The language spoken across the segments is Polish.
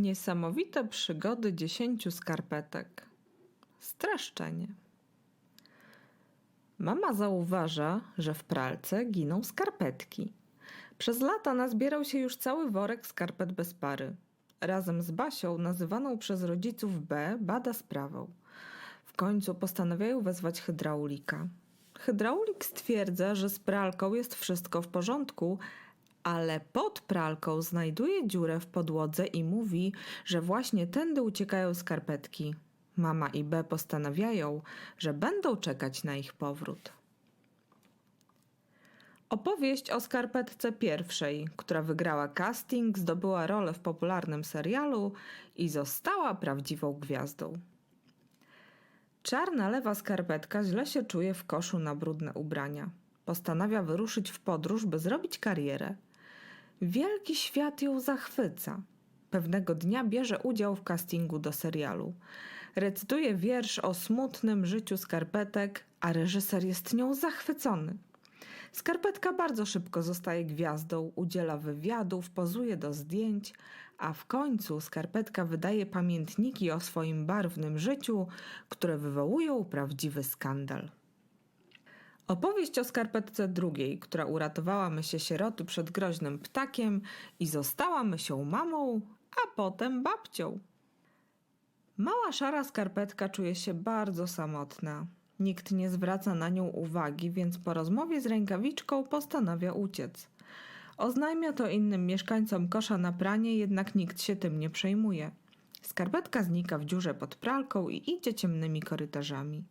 Niesamowite przygody dziesięciu skarpetek. Streszczenie. Mama zauważa, że w pralce giną skarpetki. Przez lata nazbierał się już cały worek skarpet bez pary. Razem z Basią, nazywaną przez rodziców B, bada sprawą. W końcu postanawiają wezwać hydraulika. Hydraulik stwierdza, że z pralką jest wszystko w porządku, ale pod pralką znajduje dziurę w podłodze i mówi, że właśnie tędy uciekają skarpetki. Mama i B postanawiają, że będą czekać na ich powrót. Opowieść o skarpetce pierwszej, która wygrała casting, zdobyła rolę w popularnym serialu i została prawdziwą gwiazdą. Czarna lewa skarpetka źle się czuje w koszu na brudne ubrania. Postanawia wyruszyć w podróż, by zrobić karierę. Wielki świat ją zachwyca. Pewnego dnia bierze udział w castingu do serialu. Recytuje wiersz o smutnym życiu skarpetek, a reżyser jest nią zachwycony. Skarpetka bardzo szybko zostaje gwiazdą, udziela wywiadów, pozuje do zdjęć, a w końcu skarpetka wydaje pamiętniki o swoim barwnym życiu, które wywołują prawdziwy skandal. Opowieść o skarpetce drugiej, która uratowała mysie sieroty przed groźnym ptakiem i została mysią mamą, a potem babcią. Mała szara skarpetka czuje się bardzo samotna. Nikt nie zwraca na nią uwagi, więc po rozmowie z rękawiczką postanawia uciec. Oznajmia to innym mieszkańcom kosza na pranie, jednak nikt się tym nie przejmuje. Skarpetka znika w dziurze pod pralką i idzie ciemnymi korytarzami.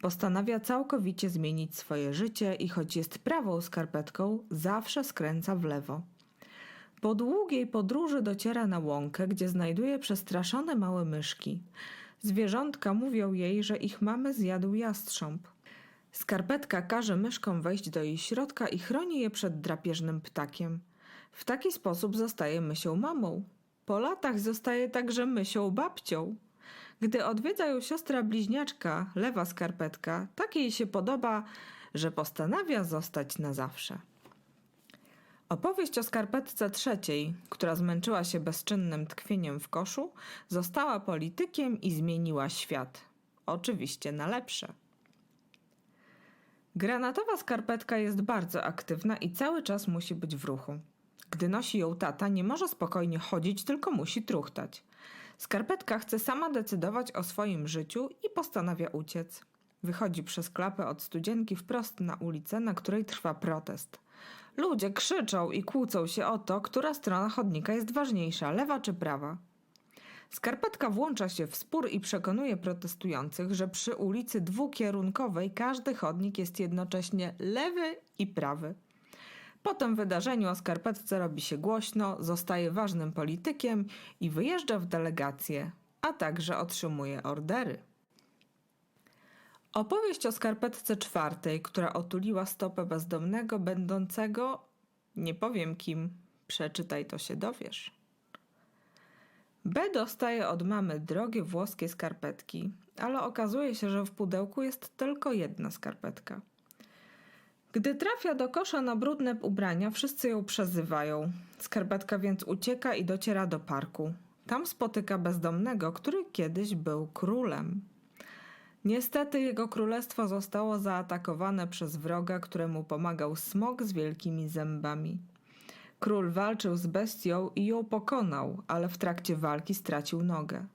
Postanawia całkowicie zmienić swoje życie i choć jest prawą skarpetką, zawsze skręca w lewo. Po długiej podróży dociera na łąkę, gdzie znajduje przestraszone małe myszki. Zwierzątka mówią jej, że ich mamy zjadł jastrząb. Skarpetka każe myszkom wejść do jej środka i chroni je przed drapieżnym ptakiem. W taki sposób zostaje mysią mamą. Po latach zostaje także mysią babcią. Gdy odwiedza ją siostra bliźniaczka, lewa skarpetka, tak jej się podoba, że postanawia zostać na zawsze. Opowieść o skarpetce trzeciej, która zmęczyła się bezczynnym tkwieniem w koszu, została politykiem i zmieniła świat. Oczywiście na lepsze. Granatowa skarpetka jest bardzo aktywna i cały czas musi być w ruchu. Gdy nosi ją tata, nie może spokojnie chodzić, tylko musi truchtać. Skarpetka chce sama decydować o swoim życiu i postanawia uciec. Wychodzi przez klapę od studzienki wprost na ulicę, na której trwa protest. Ludzie krzyczą i kłócą się o to, która strona chodnika jest ważniejsza, lewa czy prawa. Skarpetka włącza się w spór i przekonuje protestujących, że przy ulicy dwukierunkowej każdy chodnik jest jednocześnie lewy i prawy. Po tym wydarzeniu o skarpetce robi się głośno, zostaje ważnym politykiem i wyjeżdża w delegację, a także otrzymuje ordery. Opowieść o skarpetce czwartej, która otuliła stopę bezdomnego, będącego, nie powiem kim, przeczytaj to się dowiesz. B dostaje od mamy drogie włoskie skarpetki, ale okazuje się, że w pudełku jest tylko jedna skarpetka. Gdy trafia do kosza na brudne ubrania, wszyscy ją przezywają. Skarpetka więc ucieka i dociera do parku. Tam spotyka bezdomnego, który kiedyś był królem. Niestety jego królestwo zostało zaatakowane przez wroga, któremu pomagał smok z wielkimi zębami. Król walczył z bestią i ją pokonał, ale w trakcie walki stracił nogę.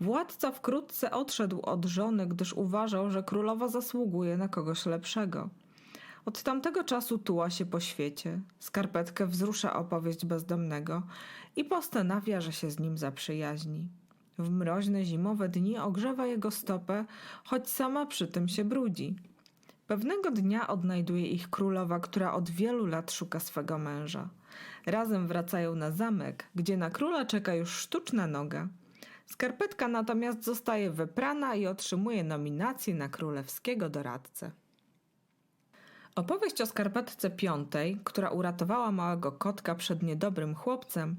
Władca wkrótce odszedł od żony, gdyż uważał, że królowa zasługuje na kogoś lepszego. Od tamtego czasu tuła się po świecie. Skarpetkę wzrusza opowieść bezdomnego i postanawia, że się z nim zaprzyjaźni. W mroźne zimowe dni ogrzewa jego stopę, choć sama przy tym się brudzi. Pewnego dnia odnajduje ich królowa, która od wielu lat szuka swego męża. Razem wracają na zamek, gdzie na króla czeka już sztuczna noga. Skarpetka natomiast zostaje wyprana i otrzymuje nominację na królewskiego doradcę. Opowieść o skarpetce piątej, która uratowała małego kotka przed niedobrym chłopcem,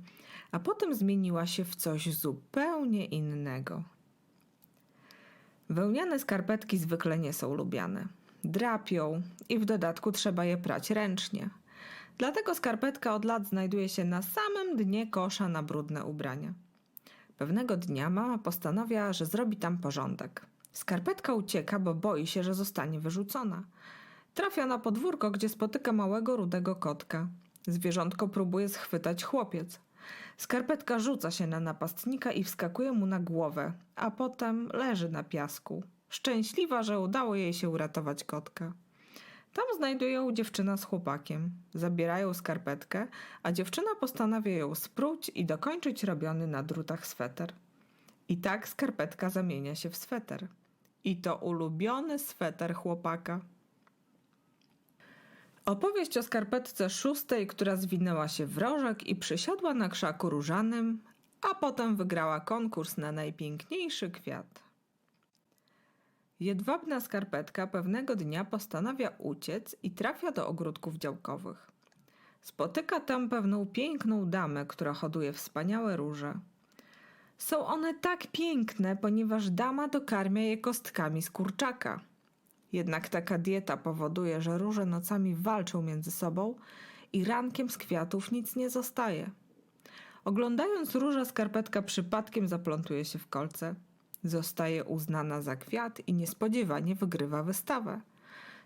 a potem zmieniła się w coś zupełnie innego. Wełniane skarpetki zwykle nie są lubiane. Drapią i w dodatku trzeba je prać ręcznie. Dlatego skarpetka od lat znajduje się na samym dnie kosza na brudne ubrania. Pewnego dnia mama postanawia, że zrobi tam porządek. Skarpetka ucieka, bo boi się, że zostanie wyrzucona. Trafia na podwórko, gdzie spotyka małego rudego kotka. Zwierzątko próbuje schwytać chłopiec. Skarpetka rzuca się na napastnika i wskakuje mu na głowę, a potem leży na piasku. Szczęśliwa, że udało jej się uratować kotka. Tam znajduje ją dziewczyna z chłopakiem. Zabierają skarpetkę, a dziewczyna postanawia ją spróć i dokończyć robiony na drutach sweter. I tak skarpetka zamienia się w sweter. I to ulubiony sweter chłopaka. Opowieść o skarpetce szóstej, która zwinęła się w rożek i przysiadła na krzaku różanym, a potem wygrała konkurs na najpiękniejszy kwiat. Jedwabna skarpetka pewnego dnia postanawia uciec i trafia do ogródków działkowych. Spotyka tam pewną piękną damę, która hoduje wspaniałe róże. Są one tak piękne, ponieważ dama dokarmia je kostkami z kurczaka. Jednak taka dieta powoduje, że róże nocami walczą między sobą i rankiem z kwiatów nic nie zostaje. Oglądając róże, skarpetka przypadkiem zaplątuje się w kolce. Zostaje uznana za kwiat i niespodziewanie wygrywa wystawę.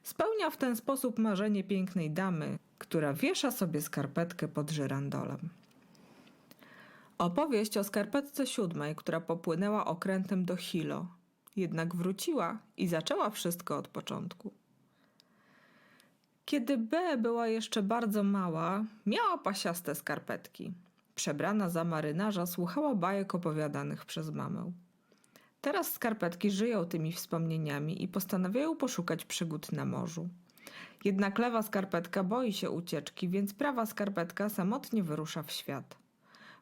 Spełnia w ten sposób marzenie pięknej damy, która wiesza sobie skarpetkę pod żyrandolem. Opowieść o skarpetce siódmej, która popłynęła okrętem do Hilo, jednak wróciła i zaczęła wszystko od początku. Kiedy B była jeszcze bardzo mała, miała pasiaste skarpetki. Przebrana za marynarza słuchała bajek opowiadanych przez mamę. Teraz skarpetki żyją tymi wspomnieniami i postanawiają poszukać przygód na morzu. Jednak lewa skarpetka boi się ucieczki, więc prawa skarpetka samotnie wyrusza w świat.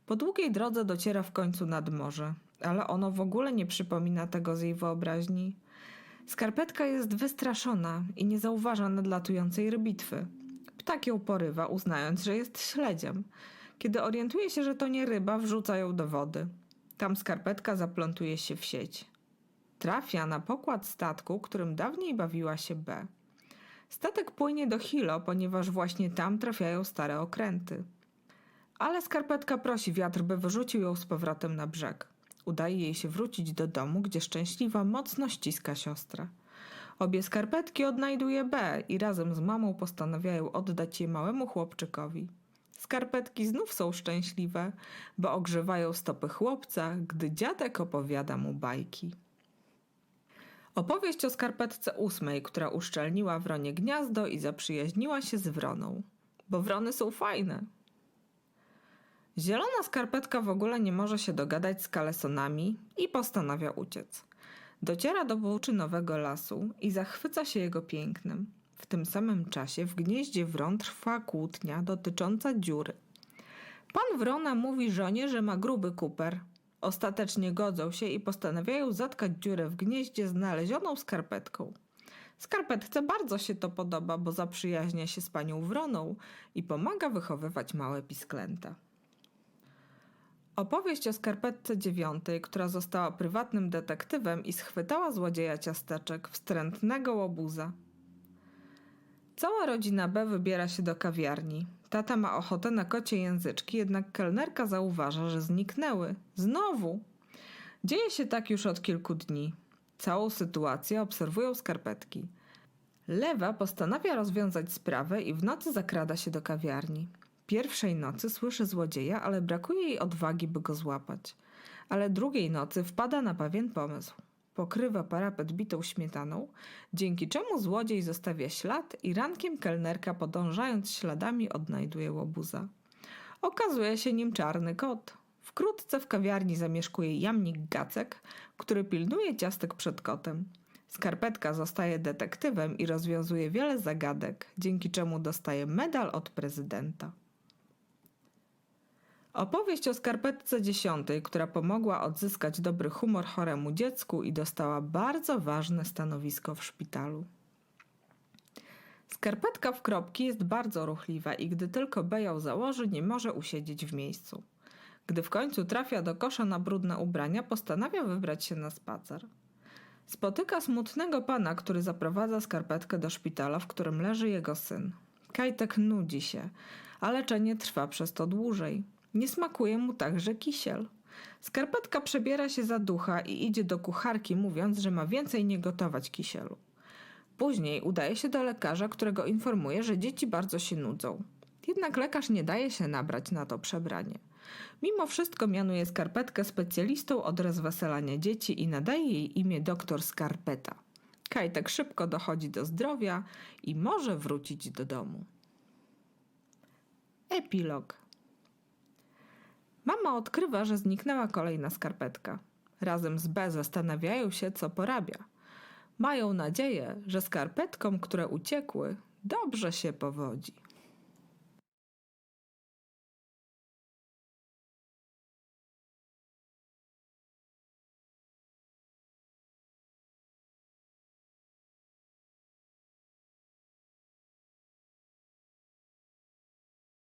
Po długiej drodze dociera w końcu nad morze, ale ono w ogóle nie przypomina tego z jej wyobraźni. Skarpetka jest wystraszona i nie zauważa nadlatującej rybitwy. Ptak ją porywa, uznając, że jest śledziem. Kiedy orientuje się, że to nie ryba, wrzuca ją do wody. Tam skarpetka zaplątuje się w sieć. Trafia na pokład statku, którym dawniej bawiła się B. Statek płynie do Hilo, ponieważ właśnie tam trafiają stare okręty. Ale skarpetka prosi wiatr, by wyrzucił ją z powrotem na brzeg. Udaje jej się wrócić do domu, gdzie szczęśliwa mocno ściska siostrę. Obie skarpetki odnajduje B i razem z mamą postanawiają oddać je małemu chłopczykowi. Skarpetki znów są szczęśliwe, bo ogrzewają stopy chłopca, gdy dziadek opowiada mu bajki. Opowieść o skarpetce ósmej, która uszczelniła wronie gniazdo i zaprzyjaźniła się z wroną. Bo wrony są fajne. Zielona skarpetka w ogóle nie może się dogadać z kalesonami i postanawia uciec. Dociera do włóczynowego lasu i zachwyca się jego pięknem. W tym samym czasie w gnieździe wron trwa kłótnia dotycząca dziury. Pan wrona mówi żonie, że ma gruby kuper. Ostatecznie godzą się i postanawiają zatkać dziurę w gnieździe znalezioną skarpetką. Skarpetce bardzo się to podoba, bo zaprzyjaźnia się z panią wroną i pomaga wychowywać małe pisklęta. Opowieść o skarpetce dziewiątej, która została prywatnym detektywem i schwytała złodzieja ciasteczek, wstrętnego łobuza. Cała rodzina B wybiera się do kawiarni. Tata ma ochotę na kocie języczki, jednak kelnerka zauważa, że zniknęły. Znowu! Dzieje się tak już od kilku dni. Całą sytuację obserwują skarpetki. Lewa postanawia rozwiązać sprawę i w nocy zakrada się do kawiarni. Pierwszej nocy słyszy złodzieja, ale brakuje jej odwagi, by go złapać. Ale drugiej nocy wpada na pewien pomysł. Pokrywa parapet bitą śmietaną, dzięki czemu złodziej zostawia ślad i rankiem kelnerka podążając śladami odnajduje łobuza. Okazuje się nim czarny kot. Wkrótce w kawiarni zamieszkuje jamnik Gacek, który pilnuje ciastek przed kotem. Skarpetka zostaje detektywem i rozwiązuje wiele zagadek, dzięki czemu dostaje medal od prezydenta. Opowieść o skarpetce dziesiątej, która pomogła odzyskać dobry humor choremu dziecku i dostała bardzo ważne stanowisko w szpitalu. Skarpetka w kropki jest bardzo ruchliwa i gdy tylko B ją założy, nie może usiedzieć w miejscu. Gdy w końcu trafia do kosza na brudne ubrania, postanawia wybrać się na spacer. Spotyka smutnego pana, który zaprowadza skarpetkę do szpitala, w którym leży jego syn. Kajtek nudzi się, a leczenie trwa przez to dłużej. Nie smakuje mu także kisiel. Skarpetka przebiera się za ducha i idzie do kucharki, mówiąc, że ma więcej nie gotować kisielu. Później udaje się do lekarza, którego informuje, że dzieci bardzo się nudzą. Jednak lekarz nie daje się nabrać na to przebranie. Mimo wszystko mianuje skarpetkę specjalistą od rozweselania dzieci i nadaje jej imię doktor Skarpeta. Kajtek szybko dochodzi do zdrowia i może wrócić do domu. Epilog. Mama odkrywa, że zniknęła kolejna skarpetka. Razem z B zastanawiają się, co porabia. Mają nadzieję, że skarpetkom, które uciekły, dobrze się powodzi.